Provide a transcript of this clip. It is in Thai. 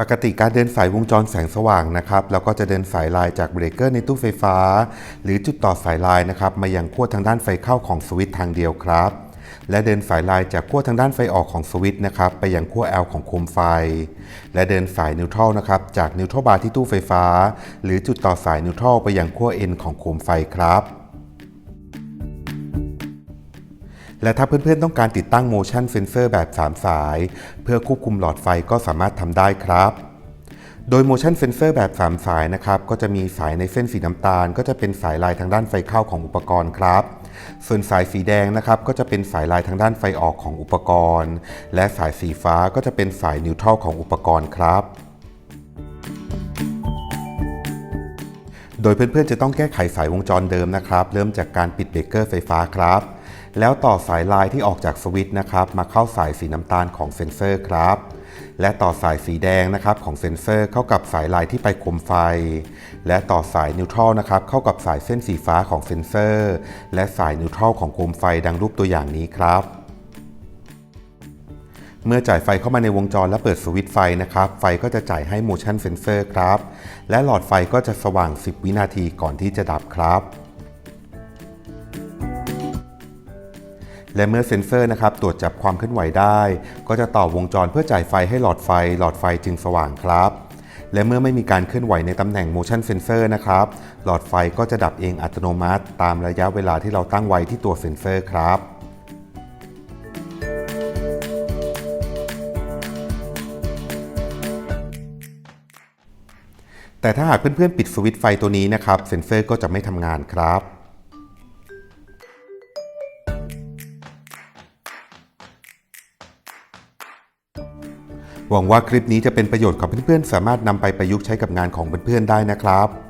ปกติการเดินสายวงจรแสงสว่างนะครับเราก็จะเดินสายลายจากเบรกเกอร์ในตู้ไฟฟ้า หรือจุดต่อสายลายนะครับมายังขั้วทางด้านไฟเข้าของสวิตช์ทางเดียวครับ และเดินสายลายจากขั้วทางด้านไฟออกของสวิตช์นะครับไปยังขั้ว L ของโคมไฟ และเดินสายนิวทรัลนะครับจากนิวทรัลบาร์ที่ตู้ไฟฟ้า หรือจุดต่อสายนิวทรัลไปยังขั้ว N ของโคมไฟครับ และถ้าเพื่อนๆต้องการติดตั้ง motion sensor แบบ 3 สาย เพื่อควบคุมหลอดไฟก็สามารถทำได้ครับ โดย motion sensor แบบ 3 สายนะครับ ก็จะมีสายในเส้นสีน้ำตาล ก็จะเป็นสายลายทางด้านไฟเข้าของอุปกรณ์ครับ ส่วนสายสีแดงนะครับ ก็จะเป็นสายลายทางด้านไฟออกของอุปกรณ์ และสายสีฟ้าก็จะเป็นสายนิวทรัลของอุปกรณ์ครับโดยเพื่อนๆ จะต้องแก้ไขสายวงจรเดิมนะครับ เริ่มจากการปิดเบรกเกอร์ไฟฟ้าครับ แล้วต่อสายลายที่ออกจากสวิตช์นะครับ มาเข้าสายสีน้ำตาลของเซ็นเซอร์ครับ และต่อสายสีแดงนะครับของเซ็นเซอร์เข้ากับสายลายที่ไปคมไฟ และต่อสายนิวทรัลนะครับเข้ากับสายเส้นสีฟ้าของเซ็นเซอร์ และสายนิวทรัลของโคมไฟดังรูปตัวอย่างนี้ครับเมื่อจ่ายไฟเข้ามาในวงจรและเปิดสวิตช์ไฟนะครับ ไฟก็จะจ่ายให้ motion sensor ครับ และหลอดไฟก็จะสว่าง 10 วินาทีก่อนที่จะดับครับ และเมื่อเซ็นเซอร์นะครับตรวจจับความเคลื่อนไหวได้ ก็จะต่อวงจรเพื่อจ่ายไฟให้หลอดไฟ หลอดไฟจึงสว่างครับ และเมื่อไม่มีการเคลื่อนไหวในตำแหน่ง motion sensor นะครับ หลอดไฟก็จะดับเองอัตโนมัติ ตามระยะเวลาที่เราตั้งไว้ที่ตัวเซ็นเซอร์ครับแต่ถ้าหากเพื่อนๆ ปิดสวิตช์ไฟตัวนี้นะครับ เซ็นเซอร์ก็จะไม่ทำงานครับ หวังว่าคลิปนี้จะเป็นประโยชน์กับเพื่อนๆ สามารถนำไปประยุกต์ใช้กับงานของเพื่อนๆ ได้นะครับ